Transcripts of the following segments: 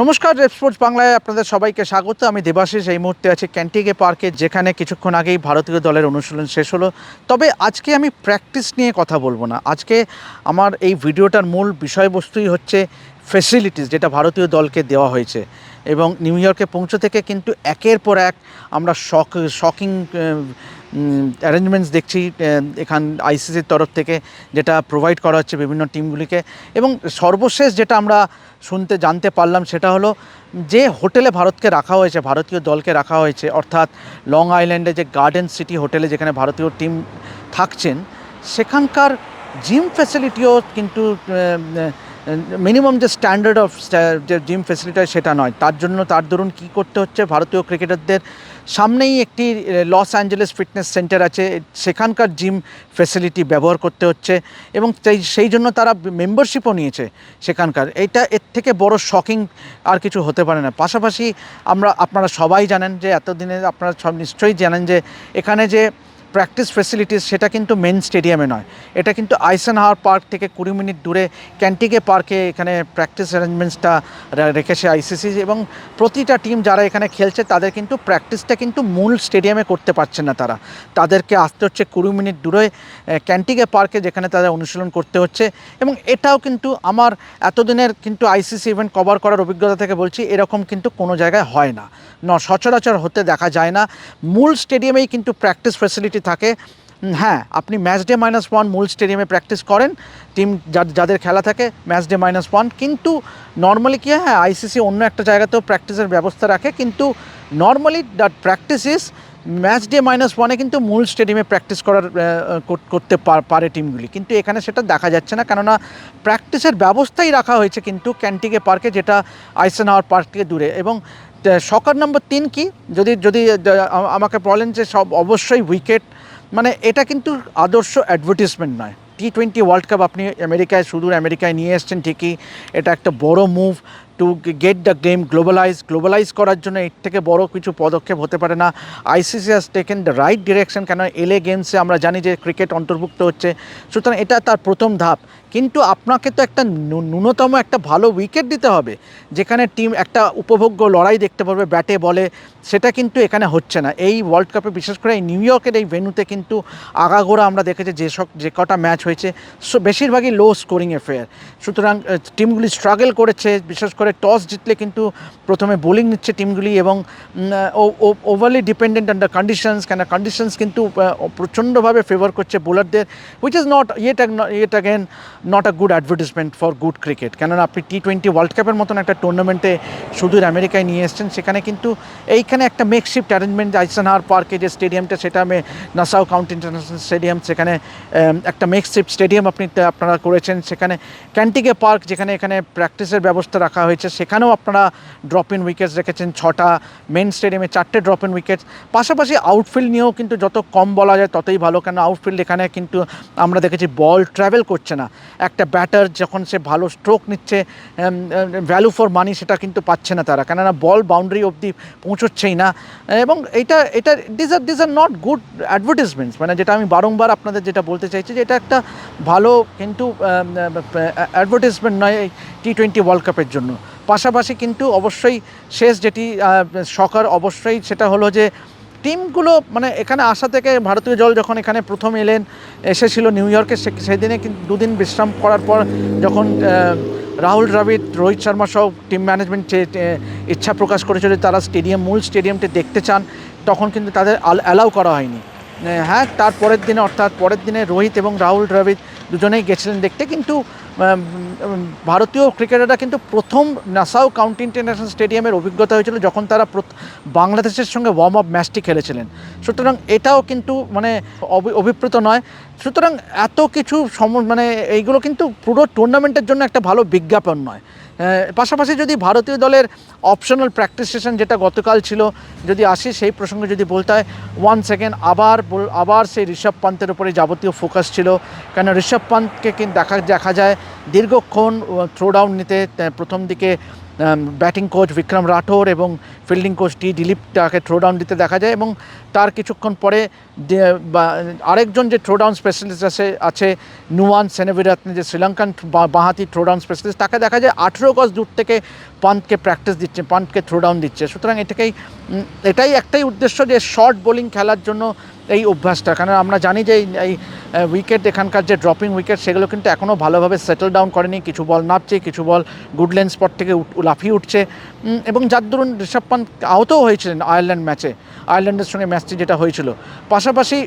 নমস্কার rape sports বাংলায় আপনাদের সবাইকে স্বাগত। আমি দেবাশিস, এই মুহূর্তে আছি ক্যান্টিগে পার্কে যেখানে কিছুক্ষণ আগেই ভারতীয় দলের অনুশীলন শেষ হলো। তবে আজকে আমি প্র্যাকটিস নিয়ে কথা বলব না। আজকে আমার এই ভিডিওটার মূল বিষয়বস্তুই হচ্ছে ফেসিলিটিস যেটা ভারতীয় দলকে দেওয়া হয়েছে। এবং নিউ ইয়র্কে পৌঁছে থেকে কিন্তু একের পর এক আমরা শক শকিং অ্যারেঞ্জমেন্টস দেখছি এখান আইসিসির তরফ থেকে যেটা প্রোভাইড করা হচ্ছে বিভিন্ন টিমগুলিকে এবং সর্বশেষ যেটা আমরা শুনতে, জানতে পারলাম সেটা হলো যে হোটেলে ভারতকে রাখা হয়েছে, ভারতীয় দলকে রাখা হয়েছে, অর্থাৎ লং আইল্যান্ডে যে গার্ডেন সিটি হোটেলে যেখানে ভারতীয় টিম থাকছেন, সেখানকার জিম ফ্যাসিলিটিও কিন্তু মিনিমাম যে স্ট্যান্ডার্ড অফ যে জিম ফেসিলিটি সেটা নয়। তার জন্য তার দরুন কী করতে হচ্ছে? ভারতীয় ক্রিকেটারদের সামনেই একটি লস অ্যাঞ্জেলেস ফিটনেস সেন্টার আছে। সেখানকার জিম ফেসিলিটি ব্যবহার করতে হচ্ছে এবং সেই জন্য তারা মেম্বারশিপও নিয়েছে সেখানকার। এটা এর থেকে বড় শকিং আর কিছু হতে পারে না। পাশাপাশি আমরা, আপনারা সবাই জানেন যে এতদিনে আপনারা সব নিশ্চয়ই জানেন যে এখানে যে প্র্যাকটিস ফেসিলিটিস সেটা কিন্তু মেন স্টেডিয়ামে নয়। এটা কিন্তু আইসেন হাওয়ার পার্ক থেকে কুড়ি মিনিট দূরে ক্যান্টিগে পার্কে এখানে প্র্যাকটিস অ্যারেঞ্জমেন্টসটা রেখেছে আইসিসি এবং প্রতিটা টিম যারা এখানে খেলছে তাদের কিন্তু প্র্যাকটিসটা কিন্তু মূল স্টেডিয়ামে করতে পারছে না তারা। তাদেরকে আসতে হচ্ছে কুড়ি মিনিট দূরে আহ, ক্যান্টিগে পার্কে যেখানে তাদের অনুশীলন করতে হচ্ছে এবং এটাও কিন্তু আমার এতদিনের কিন্তু আইসিসি ইভেন্ট কভার করার অভিজ্ঞতা থেকে বলছি এরকম কিন্তু কোনো জায়গায় হয় না। ন সচরাচর হতে দেখা যায় না। মূল স্টেডিয়ামেই কিন্তু প্র্যাকটিস ফ্যাসিলিটি থাকে উম, হ্যাঁ আপনি ম্যাচ ডে মাইনাস ওয়ান মূল স্টেডিয়ামে প্র্যাকটিস করেন। টিম যাদের খেলা থাকে ম্যাচ ডে মাইনাস ওয়ান কিন্তু নর্মালি কি হয় আইসিসি অন্য একটা জায়গাতেও প্র্যাকটিসের ব্যবস্থা রাখে। কিন্তু normally that practice is match day minus ওয়ানে কিন্তু মূল স্টেডিয়ামে প্র্যাকটিস করার করতে পার- টিমগুলি কিন্তু এখানে সেটা দেখা যাচ্ছে না। কেননা প্র্যাকটিসের ব্যবস্থাই রাখা হয়েছে কিন্তু ক্যান্টিকে পার্কে যেটা আইসেনহাওয়ার পার্ক থেকে দূরে। এবং সকার নম্বর তিন কি? যদি যদি আমাকে বলেন যে সব অবশ্যই উইকেট মানে এটা কিন্তু আদর্শ অ্যাডভার্টিসমেন্ট নয়। টি টোয়েন্টি ওয়ার্ল্ড কাপ আপনি আমেরিকায়, সুদূর আমেরিকায় নিয়ে এসছেন ঠিকই। এটা একটা বড় move to get the game globalize globalize করার জন্য এর থেকে বড় কিছু পদক্ষেপ হতে পারে না। ICC has taken the right direction কেন এলে গেমসে আমরা জানি যে ক্রিকেট অন্তর্ভুক্ত হচ্ছে। সুতরাং এটা তার প্রথম ধাপ। কিন্তু আপনাকে তো একটা ন্যূ- ন্যূনতম একটা ভালো উইকেট দিতে হবে, যেখানে টিম একটা উপভোগ্য লড়াই দেখতে পারবে, ব্যাটে, বলে। সেটা কিন্তু এখানে হচ্ছে না। এই ওয়ার্ল্ড কাপে বিশেষ করে এই নিউ ইয়র্কের এই ভেন্যুতে কিন্তু আগাগোড়া আমরা দেখেছি যে সব যে কটা ম্যাচ হয়েছে। বেশিরভাগই লো স্কোরিং অ্যাফেয়ার সুতরাং টিমগুলি স্ট্রাগল করেছে, বিশেষ করে টস জিতলে কিন্তু প্রথমে বোলিং নিচ্ছে টিমগুলি এবং ওভারলি ডিপেন্ডেন্ট আন্ডার কন্ডিশনস কেন কন্ডিশনস কিন্তু প্রচণ্ডভাবে ফেভার করছে বোলারদের which is not yet yet again not a good advertisement for good cricket কেননা আপনি টি টোয়েন্টি ওয়ার্ল্ড কাপের মতন একটা টুর্নামেন্টে সুদূর আমেরিকায় নিয়ে এসেছেন, সেখানে কিন্তু এইখানে একটা মেকশিফট অ্যারেঞ্জমেন্ট আইসেনহার পার্কে যে স্টেডিয়ামটা সেটা আমি নাসাও কাউন্টি ইন্টারন্যাশনাল স্টেডিয়াম সেখানে একটা মেকশিফট স্টেডিয়াম আপনি আপনারা করেছেন, সেখানে ক্যান্টিকে পার্ক যেখানে এখানে প্র্যাকটিসের ব্যবস্থা রাখা হয়েছে সেখানেও আপনারা ড্রপ ইন উইকেটস রেখেছেন, ছটা মেন স্টেডিয়ামে চারটে ড্রপ ইন উইকেটস পাশাপাশি আউটফিল্ড নিয়েও কিন্তু যত কম বলা যায় ততই ভালো, কেন আউটফিল্ড এখানে কিন্তু আমরা দেখেছি বল ট্রাভেল করছে না। একটা ব্যাটার যখন সে ভালো স্ট্রোক নিচ্ছে ভ্যালু ফর মানি সেটা কিন্তু পাচ্ছে না তারা। কেননা বল বাউন্ডারি অবধি পৌঁছচ্ছেই না। এবং এটা এটা this are this are not good advertisements মানে যেটা আমি বারংবার আপনাদের যেটা বলতে চাইছি যে এটা একটা ভালো কিন্তু অ্যাডভার্টিসমেন্ট নয় টি টোয়েন্টি ওয়ার্ল্ড কাপের জন্য। পাশাপাশি কিন্তু অবশ্যই শেষ যেটি সকার অবশ্যই সেটা হলো যে টিমগুলো মানে এখানে আসা থেকে ভারতীয় জল যখন এখানে প্রথম এলেন, এসেছিল নিউ ইয়র্কে সেদিনে কিন্তু দুদিন বিশ্রাম করার পর যখন রাহুল দ্রাবিড়, রোহিত শর্মা সহ টিম ম্যানেজমেন্ট ইচ্ছা প্রকাশ করেছিল তারা স্টেডিয়াম, মূল স্টেডিয়ামটি দেখতে চান, তখন কিন্তু তাদের অ্যালাউ করা হয়নি। হ্যাঁ তার পরের দিনে অর্থাৎ পরের দিনে রোহিত এবং রাহুল দ্রাবিড় দুজনেই গেছিলেন দেখতে, কিন্তু ভারতীয় ক্রিকেটাররা কিন্তু প্রথম নাসাউ কাউন্টি ইন্টারন্যাশনাল স্টেডিয়ামের অভিজ্ঞতা হয়েছিল যখন তারা বাংলাদেশের সঙ্গে ওয়ার্ম আপ ম্যাচটি খেলেছিলেন। সুতরাং এটাও কিন্তু মানে অভি- অভিপ্রেত নয়। সুতরাং এত কিছু সম মানে এইগুলো কিন্তু পুরো টুর্নামেন্টের জন্য একটা ভালো বিজ্ঞাপন নয়। পাশাপাশি যদি ভারতীয় দলের অপশনাল প্র্যাকটিস সেশন যেটা গতকাল ছিল, যদি আসি সেই প্রসঙ্গে যদি বলতে হয় ওয়ান সেকেন্ড আবার আবার সেই ঋষভ পান্তের উপরে যাবতীয় ফোকাস ছিল। কেন ঋষভ পান্তকে কিন্তু দেখা দেখা যায়, দীর্ঘক্ষণ থ্রো ডাউন নিতে প্রথম দিকে ব্যাটিং কোচ বিক্রম রাঠোর এবং ফিল্ডিং কোচ টি দিলীপ তাকে থ্রো ডাউন দিতে দেখা যায় এবং তার কিছুক্ষণ পরে আরেকজন যে থ্রো ডাউন স্পেশালিস্ট আছে আছে নুয়ান সেনেভিরাতনে যে শ্রীলঙ্কান বাঁহাতি থ্রো ডাউন স্পেশালিস্ট তাকে দেখা যায় আঠেরো গজ দূর থেকে পান্তকে প্র্যাকটিস দিচ্ছে পান্তকে থ্রো ডাউন দিচ্ছে। সুতরাং এটাকেই এটাই একটাই উদ্দেশ্য যে শর্ট বোলিং খেলার জন্য এই অভ্যাসটা। কারণ আমরা জানি যে এই- উইকেট এখানকার যে ড্রপিং উইকেট সেগুলো কিন্তু এখনও ভালোভাবে সেটেল ডাউন করেনি। কিছু বল নামছে কিছু বল গুড লেন্স স্পট থেকে লাফিয়ে উঠছে। এবং যার দরুন ঋষভ পান্ত আহতও হয়েছিলেন আয়ারল্যান্ড ম্যাচে আয়ারল্যান্ডের সঙ্গে ম্যাচটি যেটা হয়েছিল। পাশাপাশি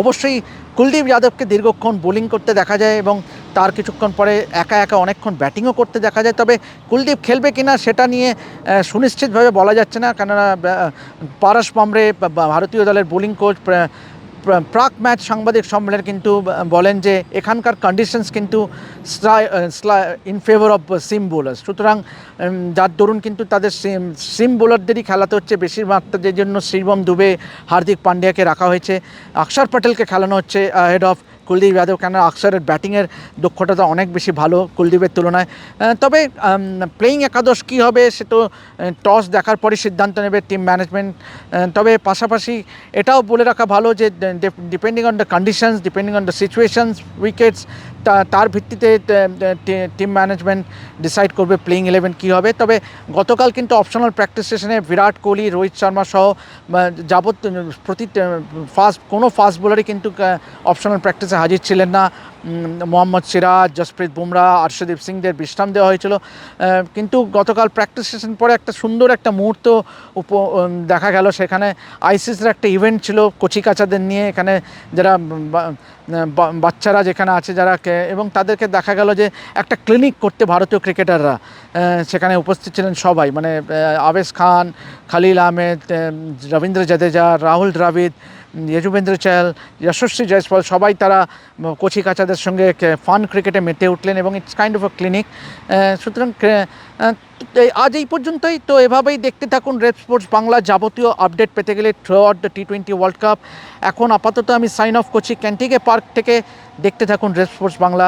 অবশ্যই কুলদীপ যাদবকে দীর্ঘক্ষণ বোলিং করতে দেখা যায় এবং তার কিছুক্ষণ পরে একা একা অনেকক্ষণ ব্যাটিংও করতে দেখা যায়। তবে কুলদীপ খেলবে কিনা সেটা নিয়ে সুনিশ্চিতভাবে বলা যাচ্ছে না। কেননা পারস পামরে ভারতীয় দলের বোলিং কোচ প্রাক ম্যাচ সাংবাদিক সম্মেলনে কিন্তু বলেন যে এখানকার কন্ডিশনস কিন্তু in favour of seam bowler সুতরাং যার দরুন কিন্তু তাদের সিম সিম বোলারদেরই খেলাতে হচ্ছে বেশিরভাগ। যে জন্য শ্রীবম দুবে, হার্দিক পান্ডিয়াকে রাখা হয়েছে। অক্ষর প্যাটেলকে খেলানো হচ্ছে হেড অফ কুলদীপ যাদব কেন অক্ষরের ব্যাটিংয়ের দক্ষতা অনেক বেশি ভালো কুলদীপের তুলনায়। তবে প্লেয়িং একাদশ কী হবে সে তো টস দেখার পরে সিদ্ধান্ত নেবে টিম ম্যানেজমেন্ট তবে পাশাপাশি এটাও বলে রাখা ভালো যে depending on the conditions depending on the situations wickets তার ভিত্তিতে টিম ম্যানেজমেন্ট ডিসাইড করবে প্লেইং ইলেভেন কী হবে। তবে গতকাল কিন্তু অপশনাল প্র্যাকটিস সেশনে বিরাট কোহলি, রোহিত শর্মা সহ যাবত প্রতি ফাস্ট কোনো ফাস্ট বোলারই কিন্তু অপশনাল প্র্যাকটিসে হাজির ছিলেন না। মোহাম্মদ সিরাজ, জসপ্রীত বুমরা, আর্শদীপ সিংদের বিশ্রাম দেওয়া হয়েছিল। কিন্তু গতকাল প্র্যাকটিস সেশন পরে একটা সুন্দর একটা মুহূর্ত উপ দেখা গেল। সেখানে আইসিসির একটা ইভেন্ট ছিল কচিকাচাদের নিয়ে। এখানে যারা বাচ্চারা যেখানে আছে, যারা এবং তাদেরকে দেখা গেল যে একটা ক্লিনিক করতে ভারতীয় ক্রিকেটাররা সেখানে উপস্থিত ছিলেন সবাই। মানে আবেশ খান, খালিল আহমেদ রবীন্দ্র জাদেজা, রাহুল দ্রাবিড় যজুবেন্দ্র চাল, যশস্বী জয়সওয়াল সবাই তারা কোচি কাচাদের সঙ্গে ফান ক্রিকেটে মেতে উঠলেন এবং it's kind of a clinic সুতরাং আজ এই পর্যন্তই। তো এভাবেই দেখতে থাকুন রেড স্পোর্টস বাংলা যাবতীয় আপডেট পেতে গেলে throughout the T twenty world cup এখন আপাতত আমি সাইন অফ করছি। ক্যান্টিকে পার্ক থেকে দেখতে থাকুন রেড স্পোর্টস বাংলা।